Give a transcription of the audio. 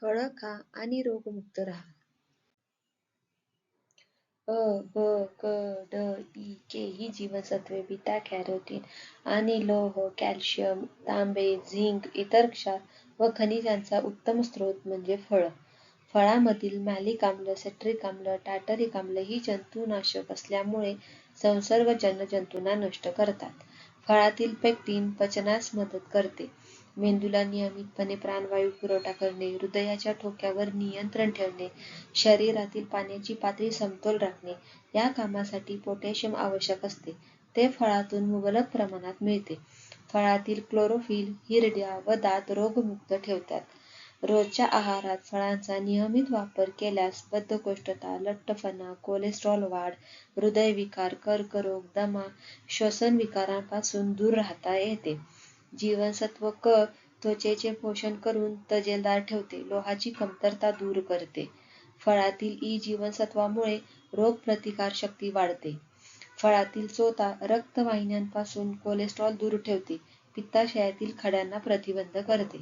फळं खा आणि रोगमुक्त राहा. अ, ब, क, ड, इ, के ही जीवनसत्वे बीटा कॅरोटीन आणि लोह, कॅल्शियम, तांबे, झिंक, इतर क्षार व खनिजांचा उत्तम स्रोत म्हणजे फळ. फळामधील मॅलिक आम्ल, सिट्रिक आम्ल, टार्टरिक आम्ल ही जंतुनाशक असल्यामुळे संसर्गजन्य जंतूंना नष्ट करतात. फळातील पेक्टिन पचनास मदत करते. मेंदूला नियमितपणे प्राणवायू पुरवठा करणे, हृदयाच्या ठोक्यावर नियंत्रण ठेवणे, शरीरातील पाण्याची पातळी समतोल राखणे या कामासाठी पोटॅशियम आवश्यक असते, ते फळातून मुबलक प्रमाणात मिळते. फळातील क्लोरोफिल हिरड्या व दात रोगमुक्त ठेवतात. रोजच्या आहारात फळांचा नियमित वापर केल्यास बद्धकोष्ठता, लठ्ठपणा, कोलेस्टेरॉल वाढ, हृदयविकार, कर्करोग, दमा, श्वसन विकारांपासून दूर राहता येते. जीवनसत्व क त्वचेचे पोषण करून तजेलदार ठेवते, लोहाची कमतरता दूर करते. फळातील इ जीवनसत्त्वामुळे रोगप्रतिकारशक्ती वाढते. फळातील चोथा रक्तवाहिन्यांपासून कोलेस्टेरॉल दूर ठेवते, पित्ताशयातील खड्यांना प्रतिबंध करते.